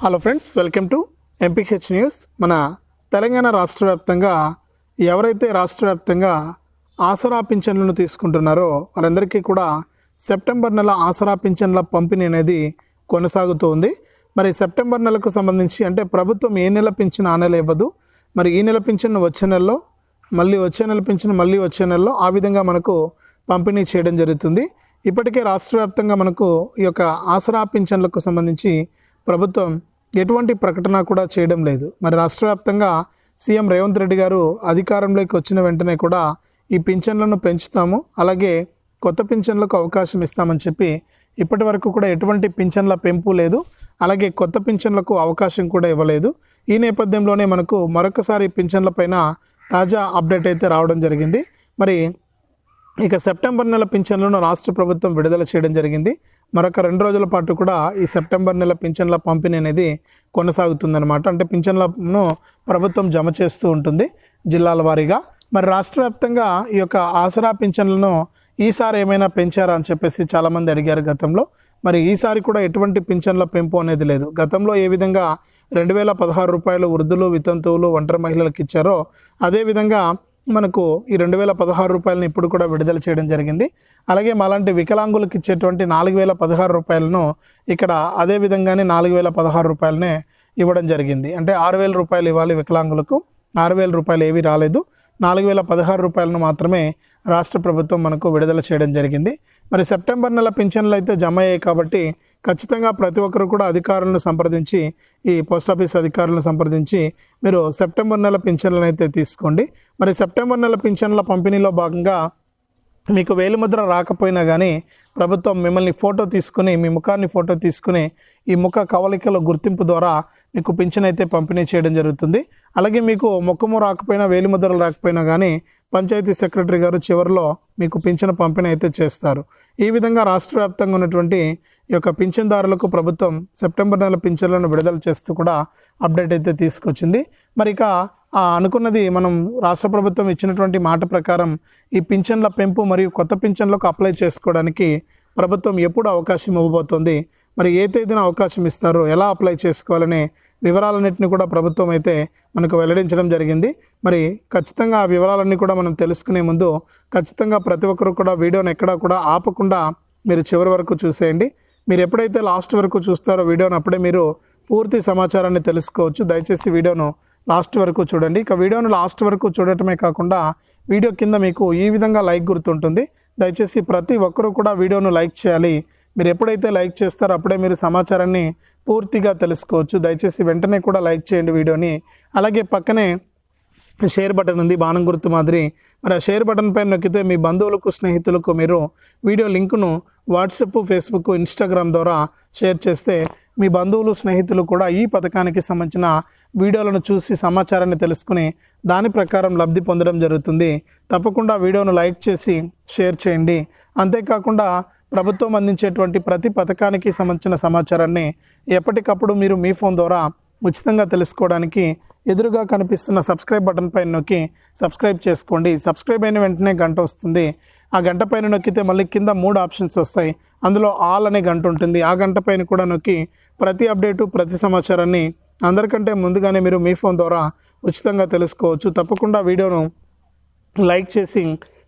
Hello friends welcome to MPH news మన తెలంగాణ రాష్ట్ర వ్యాప్తంగా ఎవరైతే రాష్ట్ర వ్యాప్తంగా ఆసరా పింఛన్లను తీసుకుంటున్నారో వారందరికీ కూడా సెప్టెంబర్ నెల ఆసరా పింఛన్ల పంపిణీ అనేది కొనసాగుతూ ఉంది మరి సెప్టెంబర్ నెలకు సంబంధించి అంటే ప్రభుత్వం ఏ నెల పింఛన్ ఆ నెల ఇవ్వదు. మరి ఈ నెల పింఛన్ వచ్చే నెలలో మళ్ళీ వచ్చే నెల పింఛన్ మళ్ళీ వచ్చే నెలలో ఆ విధంగా మనకు పంపిణీ చేయడం జరుగుతుంది. ఇప్పటికే రాష్ట్ర వ్యాప్తంగా మనకు ఈ యొక్క ఆసరా పింఛన్లకు సంబంధించి ప్రభుత్వం ఎటువంటి ప్రకటన కూడా చేయడం లేదు. మరి రాష్ట్ర వ్యాప్తంగా సీఎం రేవంత్ రెడ్డి గారు అధికారంలోకి వచ్చిన వెంటనే కూడా ఈ పింఛన్లను పెంచుతాము. అలాగే కొత్త పింఛన్లకు అవకాశం ఇస్తామని చెప్పి ఇప్పటి వరకు కూడా ఎటువంటి పింఛన్ల పెంపు లేదు. అలాగే కొత్త పింఛన్లకు అవకాశం కూడా ఇవ్వలేదు. ఈ నేపథ్యంలోనే మనకు మరొకసారి పింఛన్ల పైన తాజా అప్డేట్ అయితే రావడం జరిగింది. మరి ఇక సెప్టెంబర్ నెల పింఛన్లను రాష్ట్ర ప్రభుత్వం విడుదల చేయడం జరిగింది. మరొక రెండు రోజుల పాటు కూడా ఈ సెప్టెంబర్ నెల పింఛన్ల పంపిణీ అనేది కొనసాగుతుందన్నమాట. అంటే పింఛన్లను ప్రభుత్వం జమ చేస్తూ ఉంటుంది జిల్లాల వారీగా. మరి రాష్ట్ర వ్యాప్తంగా ఈ యొక్క ఆసరా పింఛన్లను ఈసారి ఏమైనా పెంచారా అని చెప్పేసి చాలామంది అడిగారు గతంలో. మరి ఈసారి కూడా ఎటువంటి పింఛన్ల పెంపు అనేది లేదు. గతంలో ఏ విధంగా రెండు వేల పదహారు రూపాయలు వృద్ధులు వితంతువులు ఒంటరి మహిళలకు ఇచ్చారో అదేవిధంగా మనకు ఈ రెండు వేల పదహారు రూపాయలను ఇప్పుడు కూడా విడుదల చేయడం జరిగింది. అలాగే మాలాంటి వికలాంగులకు ఇచ్చేటువంటి నాలుగు వేల పదహారు రూపాయలను ఇక్కడ అదే విధంగానే నాలుగు వేల పదహారు రూపాయలనే ఇవ్వడం జరిగింది. అంటే ఆరు వేల రూపాయలు ఇవ్వాలి వికలాంగులకు ఆరు వేల రూపాయలు ఏవి రాలేదు. నాలుగు వేల పదహారు రూపాయలను మాత్రమే రాష్ట్ర ప్రభుత్వం మనకు విడుదల చేయడం జరిగింది. మరి సెప్టెంబర్ నెల పింఛన్లు అయితే జమ అయ్యాయి కాబట్టి ఖచ్చితంగా ప్రతి ఒక్కరు కూడా అధికారులను సంప్రదించి ఈ పోస్ట్ ఆఫీస్ అధికారులను సంప్రదించి మీరు సెప్టెంబర్ నెల పింఛన్లను అయితే తీసుకోండి. మరి సెప్టెంబర్ నెల పింఛన్ల పంపిణీలో భాగంగా మీకు వేలిముద్ర రాకపోయినా కానీ ప్రభుత్వం మిమ్మల్ని ఫోటో తీసుకుని మీ ముఖాన్ని ఫోటో తీసుకుని ఈ ముఖ కవలికల గుర్తింపు ద్వారా మీకు పింఛన్ అయితే పంపిణీ చేయడం జరుగుతుంది. అలాగే మీకు ముఖము రాకపోయినా వేలిముద్రలు రాకపోయినా కానీ పంచాయతీ సెక్రటరీ గారు చివరిలో మీకు పింఛను పంపిణీ అయితే చేస్తారు. ఈ విధంగా రాష్ట్ర వ్యాప్తంగా ఉన్నటువంటి ఈ యొక్క పింఛన్దారులకు ప్రభుత్వం సెప్టెంబర్ నెల పింఛన్లను విడుదల చేస్తూ కూడా అప్డేట్ అయితే తీసుకొచ్చింది. మరి ఇక అనుకున్నది మనం రాష్ట్ర ప్రభుత్వం ఇచ్చినటువంటి మాట ప్రకారం ఈ పింఛన్ల పెంపు మరియు కొత్త పింఛన్లకు అప్లై చేసుకోవడానికి ప్రభుత్వం ఎప్పుడు అవకాశం ఇవ్వబోతోంది. మరి ఏ తేదీన అవకాశం ఇస్తారో ఎలా అప్లై చేసుకోవాలనే వివరాలన్నింటినీ కూడా ప్రభుత్వం అయితే మనకు వెల్లడించడం జరిగింది. మరి ఖచ్చితంగా ఆ వివరాలన్నీ కూడా మనం తెలుసుకునే ముందు ఖచ్చితంగా ప్రతి ఒక్కరు కూడా వీడియోని ఎక్కడా కూడా ఆపకుండా మీరు చివరి వరకు చూసేయండి. మీరు ఎప్పుడైతే లాస్ట్ వరకు చూస్తారో వీడియోని అప్పుడే మీరు పూర్తి సమాచారాన్ని తెలుసుకోవచ్చు. దయచేసి వీడియోను లాస్ట్ వరకు చూడండి. ఇక వీడియోను లాస్ట్ వరకు చూడటమే కాకుండా వీడియో కింద మీకు ఈ విధంగా లైక్ గుర్తుంటుంది. దయచేసి ప్రతి ఒక్కరూ కూడా వీడియోను లైక్ చేయాలి. మీరు ఎప్పుడైతే లైక్ చేస్తారో అప్పుడే మీరు సమాచారాన్ని పూర్తిగా తెలుసుకోవచ్చు. దయచేసి వెంటనే కూడా లైక్ చేయండి వీడియోని. అలాగే పక్కనే షేర్ బటన్ ఉంది బాణం గుర్తు మాదిరి. మరి ఆ షేర్ బటన్ పైన నొక్కితే మీ బంధువులకు స్నేహితులకు మీరు వీడియో లింకును వాట్సాప్ ఫేస్బుక్ ఇన్స్టాగ్రామ్ ద్వారా షేర్ చేస్తే మీ బంధువులు స్నేహితులు కూడా ఈ పథకానికి సంబంధించిన వీడియోలను చూసి సమాచారాన్ని తెలుసుకుని దాని ప్రకారం లబ్ధి పొందడం జరుగుతుంది. తప్పకుండా వీడియోను లైక్ చేసి షేర్ చేయండి. అంతేకాకుండా ప్రభుత్వం అందించేటువంటి ప్రతి పథకానికి సంబంధించిన సమాచారాన్ని ఎప్పటికప్పుడు మీరు మీ ఫోన్ ద్వారా ఉచితంగా తెలుసుకోవడానికి ఎదురుగా కనిపిస్తున్న సబ్స్క్రైబ్ బటన్ పైన నొక్కి సబ్స్క్రైబ్ చేసుకోండి. సబ్స్క్రైబ్ అయిన వెంటనే గంట వస్తుంది. ఆ గంట పైన నొక్కితే మళ్ళీ కింద మూడు ఆప్షన్స్ వస్తాయి. అందులో ఆల్ అనే గంట ఉంటుంది. ఆ గంట పైన కూడా నొక్కి ప్రతి అప్డేటు ప్రతి సమాచారాన్ని అందరికంటే ముందుగానే మీరు మీ ఫోన్ ద్వారా ఉచితంగా తెలుసుకోవచ్చు. తప్పకుండా వీడియోను లైక్ చేసి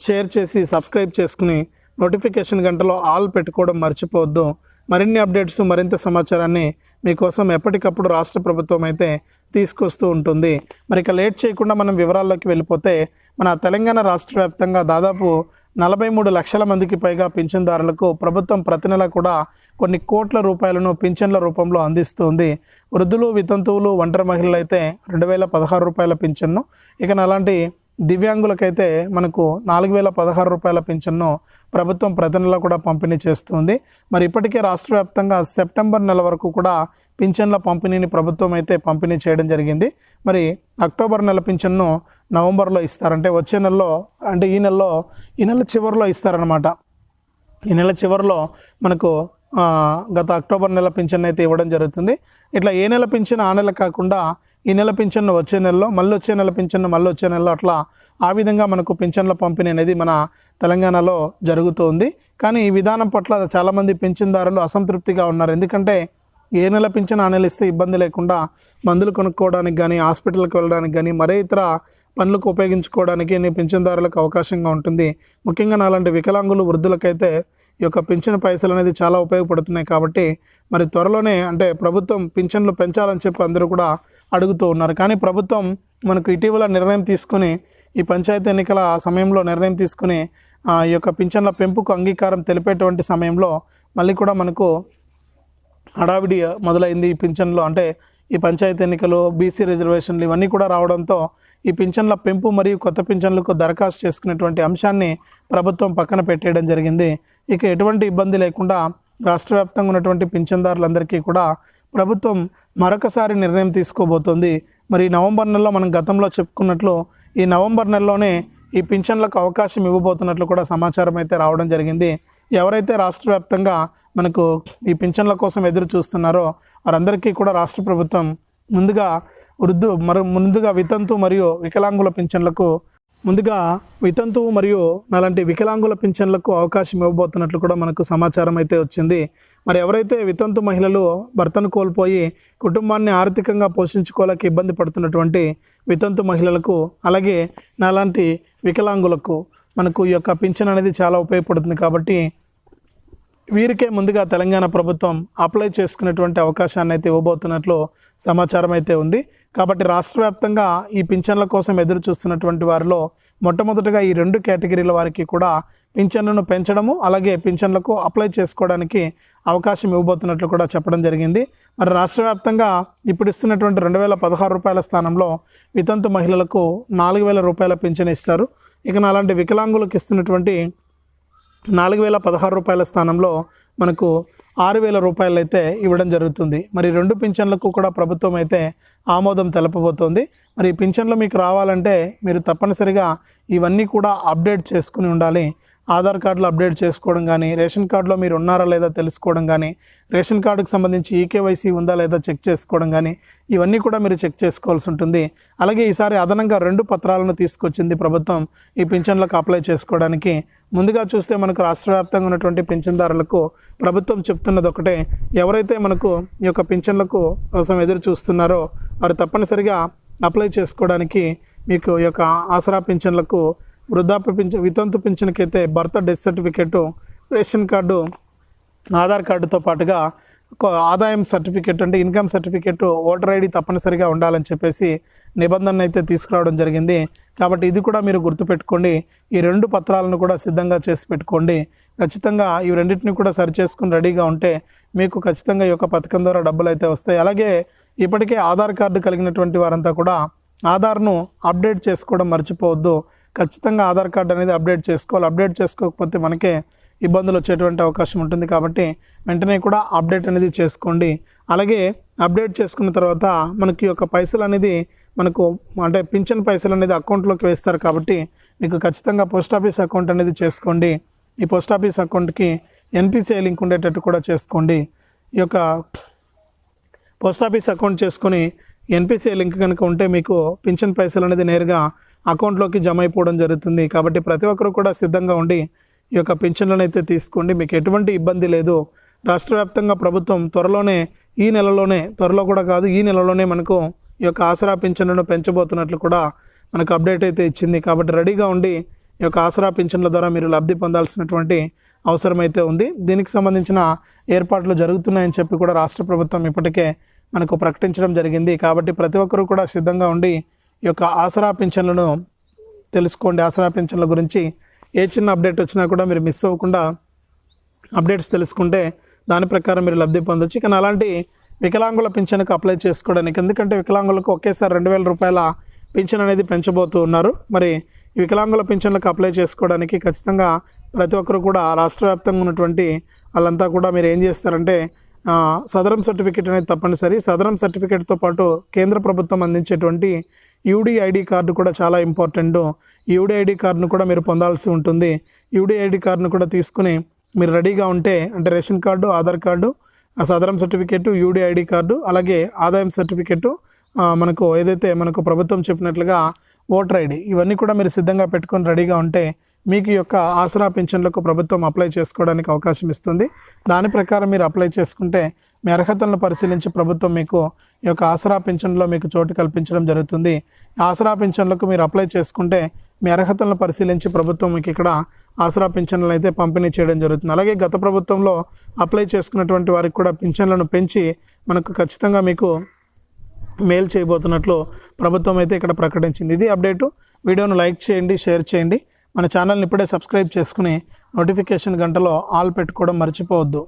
షేర్ చేసి సబ్స్క్రైబ్ చేసుకుని నోటిఫికేషన్ గంటలో ఆల్ పెట్టుకోవడం మర్చిపోవద్దు. మరిన్ని అప్డేట్స్ మరింత సమాచారాన్ని మీకోసం ఎప్పటికప్పుడు రాష్ట్ర ప్రభుత్వం అయితే తీసుకొస్తూ ఉంటుంది. మరి ఇక లేట్ చేయకుండా మనం వివరాల్లోకి వెళ్ళిపోతే మన తెలంగాణ రాష్ట్ర వ్యాప్తంగా దాదాపు నలభై మూడు లక్షల మందికి పైగా పింఛన్దారులకు ప్రభుత్వం ప్రతి నెల కూడా కొన్ని కోట్ల రూపాయలను పింఛన్ల రూపంలో అందిస్తుంది. వృద్ధులు వితంతువులు ఒంటరి మహిళలు అయితే రెండు వేల పదహారు రూపాయల పింఛన్ను ఇక అలాంటి దివ్యాంగులకైతే మనకు నాలుగు వేల పదహారు రూపాయల పింఛన్ను ప్రభుత్వం ప్రతి నెల కూడా పంపిణీ చేస్తుంది. మరి ఇప్పటికే రాష్ట్ర వ్యాప్తంగా సెప్టెంబర్ నెల వరకు కూడా పింఛన్ల పంపిణీని ప్రభుత్వం అయితే పంపిణీ చేయడం జరిగింది. మరి అక్టోబర్ నెల పింఛన్ను నవంబర్లో ఇస్తారంటే వచ్చే నెలలో అంటే ఈ నెలలో ఈ నెల చివరిలో ఇస్తారనమాట ఈ నెల చివరిలో మనకు గత అక్టోబర్ నెల పింఛన్ అయితే ఇవ్వడం జరుగుతుంది. ఇట్లా ఏ నెల పింఛన్ ఆ నెల కాకుండా ఈ నెల పింఛన్ను వచ్చే నెలలో మళ్ళీ వచ్చే నెల పింఛన్ను మళ్ళీ వచ్చే నెలలో అట్లా ఆ విధంగా మనకు పింఛన్ల పంపిణీ అనేది మన తెలంగాణలో జరుగుతుంది. కానీ ఈ విధానం పట్ల చాలామంది పింఛన్దారులు అసంతృప్తిగా ఉన్నారు. ఎందుకంటే ఏ నెల పింఛన్ ఆ నెల ఇస్తే ఇబ్బంది లేకుండా మందులు కొనుక్కోవడానికి కానీ హాస్పిటల్కి వెళ్ళడానికి కానీ మరే ఇతర పనులకు ఉపయోగించుకోవడానికి నీ పింఛన్దారులకు అవకాశంగా ఉంటుంది. ముఖ్యంగా నాలాంటి వికలాంగులు వృద్ధులకైతే ఈ యొక్క పింఛన్ పైసలు అనేది చాలా ఉపయోగపడుతున్నాయి కాబట్టి మరి త్వరలోనే అంటే ప్రభుత్వం పింఛన్లు పెంచాలని చెప్పి అందరూ కూడా అడుగుతూ ఉన్నారు. కానీ ప్రభుత్వం మనకు ఇటీవల నిర్ణయం తీసుకుని ఈ పంచాయతీ ఎన్నికల సమయంలో నిర్ణయం తీసుకుని ఆ, ఈ యొక్క పింఛన్ల పెంపుకు అంగీకారం తెలిపేటువంటి సమయంలో మళ్ళీ కూడా మనకు హడావిడి మొదలైంది ఈ పింఛన్లో. అంటే ఈ పంచాయతీ ఎన్నికలు బీసీ రిజర్వేషన్లు ఇవన్నీ కూడా రావడంతో ఈ పింఛన్ల పెంపు మరియు కొత్త పింఛన్లకు దరఖాస్తు చేసుకునేటువంటి అంశాన్ని ప్రభుత్వం పక్కన పెట్టేయడం జరిగింది. ఇక ఎటువంటి ఇబ్బంది లేకుండా రాష్ట్ర వ్యాప్తంగా ఉన్నటువంటి పింఛన్దారులందరికీ కూడా ప్రభుత్వం మరొకసారి నిర్ణయం తీసుకోబోతోంది. మరి ఈ నవంబర్ నెలలో మనం గతంలో చెప్పుకున్నట్లు ఈ నవంబర్ నెలలోనే ఈ పింఛన్లకు అవకాశం ఇవ్వబోతున్నట్లు కూడా సమాచారం అయితే రావడం జరిగింది. ఎవరైతే రాష్ట్ర వ్యాప్తంగా మనకు ఈ పింఛన్ల కోసం ఎదురు చూస్తున్నారో వారందరికీ కూడా రాష్ట్ర ప్రభుత్వం ముందుగా వృద్ధు మరి ముందుగా వితంతు మరియు వికలాంగుల పింఛన్లకు ముందుగా వితంతు మరియు అలాంటి వికలాంగుల పింఛన్లకు అవకాశం ఇవ్వబోతున్నట్లు కూడా మనకు సమాచారం అయితే వచ్చింది. మరి ఎవరైతే వితంతు మహిళలు భర్తను కోల్పోయి కుటుంబాన్ని ఆర్థికంగా పోషించుకోలేక ఇబ్బంది పడుతున్నటువంటి వితంతు మహిళలకు అలాగే నాలాంటి వికలాంగులకు మనకు ఈ యొక్క పింఛన్ అనేది చాలా ఉపయోగపడుతుంది కాబట్టి వీరికే ముందుగా తెలంగాణ ప్రభుత్వం అప్లై చేసుకునేటువంటి అవకాశాన్ని అయితే ఇవ్వబోతున్నట్లు సమాచారం అయితే ఉంది. కాబట్టి రాష్ట్ర వ్యాప్తంగా ఈ పింఛన్ల కోసం ఎదురు చూస్తున్నటువంటి వారిలో మొట్టమొదటిగా ఈ రెండు కేటగిరీల వారికి కూడా పింఛన్లను పెంచడము అలాగే పింఛన్లకు అప్లై చేసుకోవడానికి అవకాశం ఇవ్వబోతున్నట్లు కూడా చెప్పడం జరిగింది. మరి రాష్ట్ర వ్యాప్తంగా ఇప్పుడు ఇస్తున్నటువంటి రెండు వేల పదహారు రూపాయల స్థానంలో వితంతు మహిళలకు నాలుగు వేల రూపాయల పింఛన్ ఇస్తారు. ఇక అలాంటి వికలాంగులకు ఇస్తున్నటువంటి నాలుగు వేల పదహారు రూపాయల స్థానంలో మనకు ఆరు వేల రూపాయలు అయితే ఇవ్వడం జరుగుతుంది. మరి రెండు పింఛన్లకు కూడా ప్రభుత్వం అయితే ఆమోదం తెలపబోతోంది. మరి పింఛన్లు మీకు రావాలంటే మీరు తప్పనిసరిగా ఇవన్నీ కూడా అప్డేట్ చేసుకుని ఉండాలి. ఆధార్ కార్డులో అప్డేట్ చేసుకోవడం కానీ రేషన్ కార్డులో మీరు ఉన్నారా లేదా తెలుసుకోవడం కానీ రేషన్ కార్డుకు సంబంధించి ఈకేవైసీ ఉందా లేదా చెక్ చేసుకోవడం కానీ ఇవన్నీ కూడా మీరు చెక్ చేసుకోవాల్సి ఉంటుంది. అలాగే ఈసారి అదనంగా రెండు పత్రాలను తీసుకొచ్చింది ప్రభుత్వం ఈ పింఛన్లకు అప్లై చేసుకోవడానికి. ముందుగా చూస్తే మనకు రాష్ట్ర వ్యాప్తంగా ఉన్నటువంటి పింఛన్దారులకు ప్రభుత్వం చెప్తున్నది ఒకటే. ఎవరైతే మనకు ఈ యొక్క పింఛన్లకు కోసం ఎదురు చూస్తున్నారో వారు తప్పనిసరిగా అప్లై చేసుకోవడానికి మీకు ఈ యొక్క ఆసరా పింఛన్లకు వృద్ధాప్య పింఛన్ వితంతు పింఛన్కైతే భర్త death certificate ration card Aadhaar కార్డుతో పాటుగా ఒక ఆదాయం సర్టిఫికేట్ అంటే ఇన్కమ్ సర్టిఫికేట్ ఓటర్ ఐడి తప్పనిసరిగా ఉండాలని చెప్పేసి నిబంధన అయితే తీసుకురావడం జరిగింది. కాబట్టి ఇది కూడా మీరు గుర్తుపెట్టుకోండి. ఈ రెండు పత్రాలను కూడా సిద్ధంగా చేసి పెట్టుకోండి. ఖచ్చితంగా ఈ రెండింటిని కూడా సరి చేసుకుని రెడీగా ఉంటే మీకు ఖచ్చితంగా ఈ యొక్క పథకం ద్వారా డబ్బులు అయితే వస్తాయి. అలాగే ఇప్పటికే ఆధార్ కార్డు కలిగినటువంటి వారంతా కూడా ఆధార్ను అప్డేట్ చేసుకోవడం మర్చిపోవద్దు. ఖచ్చితంగా ఆధార్ కార్డు అనేది అప్డేట్ చేసుకోవాలి. అప్డేట్ చేసుకోకపోతే మనకే ఇబ్బందులు వచ్చేటువంటి అవకాశం ఉంటుంది. కాబట్టి వెంటనే కూడా అప్డేట్ అనేది చేసుకోండి. అలాగే అప్డేట్ చేసుకున్న తర్వాత మనకి ఈ యొక్క పైసలు అనేది మనకు అంటే పింఛన్ పైసలు అనేది అకౌంట్లోకి వేస్తారు కాబట్టి మీకు ఖచ్చితంగా పోస్ట్ ఆఫీస్ అకౌంట్ అనేది చేసుకోండి. ఈ పోస్ట్ ఆఫీస్ అకౌంట్కి ఎన్పిసిఐ లింక్ ఉండేటట్టు కూడా చేసుకోండి. ఈ యొక్క పోస్ట్ ఆఫీస్ అకౌంట్ చేసుకొని ఎన్పిసిఐ లింక్ కనుక ఉంటే మీకు పింఛన్ పైసలు అనేది నేరుగా అకౌంట్లోకి జమ అయిపోవడం జరుగుతుంది. కాబట్టి ప్రతి ఒక్కరు కూడా సిద్ధంగా ఉండి ఈ యొక్క పింఛన్లను అయితే తీసుకోండి. మీకు ఎటువంటి ఇబ్బంది లేదు. రాష్ట్ర వ్యాప్తంగా ప్రభుత్వం త్వరలోనే ఈ నెలలోనే త్వరలో కూడా కాదు ఈ నెలలోనే మనకు ఈ యొక్క ఆసరా పింఛన్లను పెంచబోతున్నట్లు కూడా మనకు అప్డేట్ అయితే ఇచ్చింది. కాబట్టి రెడీగా ఉండి ఈ యొక్క ఆసరా పింఛన్ల ద్వారా మీరు లబ్ధి పొందాల్సినటువంటి అవసరం అయితే ఉంది. దీనికి సంబంధించిన ఏర్పాట్లు జరుగుతున్నాయని చెప్పి కూడా రాష్ట్ర ప్రభుత్వం ఇప్పటికే మనకు ప్రకటించడం జరిగింది. కాబట్టి ప్రతి ఒక్కరూ కూడా సిద్ధంగా ఉండి ఈ యొక్క ఆసరా పింఛన్లను తెలుసుకోండి. ఆసరా పింఛన్ల గురించి ఏ చిన్న అప్డేట్ వచ్చినా కూడా మీరు మిస్ అవ్వకుండా అప్డేట్స్ తెలుసుకుంటే దాని ప్రకారం మీరు లబ్ధి పొందొచ్చు. కానీ అలాంటి వికలాంగుల పింఛన్కు అప్లై చేసుకోవడానికి. ఎందుకంటే వికలాంగులకు ఒకేసారి రెండు వేల రూపాయల పింఛన్ అనేది పెంచబోతూ ఉన్నారు. మరి వికలాంగుల పింఛన్లకు అప్లై చేసుకోవడానికి ఖచ్చితంగా ప్రతి ఒక్కరు కూడా రాష్ట్ర వ్యాప్తంగా ఉన్నటువంటి వాళ్ళంతా కూడా మీరు ఏం చేస్తారంటే సదరం సర్టిఫికేట్ అనేది తప్పనిసరి. సదరం సర్టిఫికేట్తో పాటు కేంద్ర ప్రభుత్వం అందించేటువంటి యూడిఐడి కార్డు కూడా చాలా ఇంపార్టెంట్. యూడిఐడి కార్డును కూడా మీరు పొందాల్సి ఉంటుంది. యూడిఐడి కార్డును కూడా తీసుకుని మీరు రెడీగా ఉంటే అంటే రేషన్ కార్డు ఆధార్ కార్డు సదరం సర్టిఫికేటు యూడిఐడి కార్డు అలాగే ఆదాయం సర్టిఫికేటు మనకు ఏదైతే మనకు ప్రభుత్వం చెప్పినట్లుగా ఓటర్ ఐడి ఇవన్నీ కూడా మీరు సిద్ధంగా పెట్టుకొని రెడీగా ఉంటే మీకు యొక్క ఆసరా పింఛన్లకు ప్రభుత్వం అప్లై చేసుకోవడానికి అవకాశం ఇస్తుంది. దాని ప్రకారం మీరు అప్లై చేసుకుంటే మీ అర్హతలను పరిశీలించి ప్రభుత్వం మీకు ఈ యొక్క ఆసరా పింఛన్లో మీకు చోటు కల్పించడం జరుగుతుంది. ఆసరా పింఛన్లకు మీరు అప్లై చేసుకుంటే మీ అర్హతలను పరిశీలించి ప్రభుత్వం మీకు ఇక్కడ ఆసరా పింఛన్లను అయితే పంపిణీ చేయడం జరుగుతుంది. అలాగే గత ప్రభుత్వంలో అప్లై చేసుకున్నటువంటి వారికి కూడా పింఛన్లను పెంచి మనకు ఖచ్చితంగా మీకు మెయిల్ చేయబోతున్నట్లు ప్రభుత్వం అయితే ఇక్కడ ప్రకటించింది. ఇది అప్డేటు. వీడియోను లైక్ చేయండి షేర్ చేయండి. మన ఛానల్ని ఇప్పుడే సబ్స్క్రైబ్ చేసుకుని నోటిఫికేషన్ గంటలో ఆల్ పెట్టుకోవడం మర్చిపోవద్దు.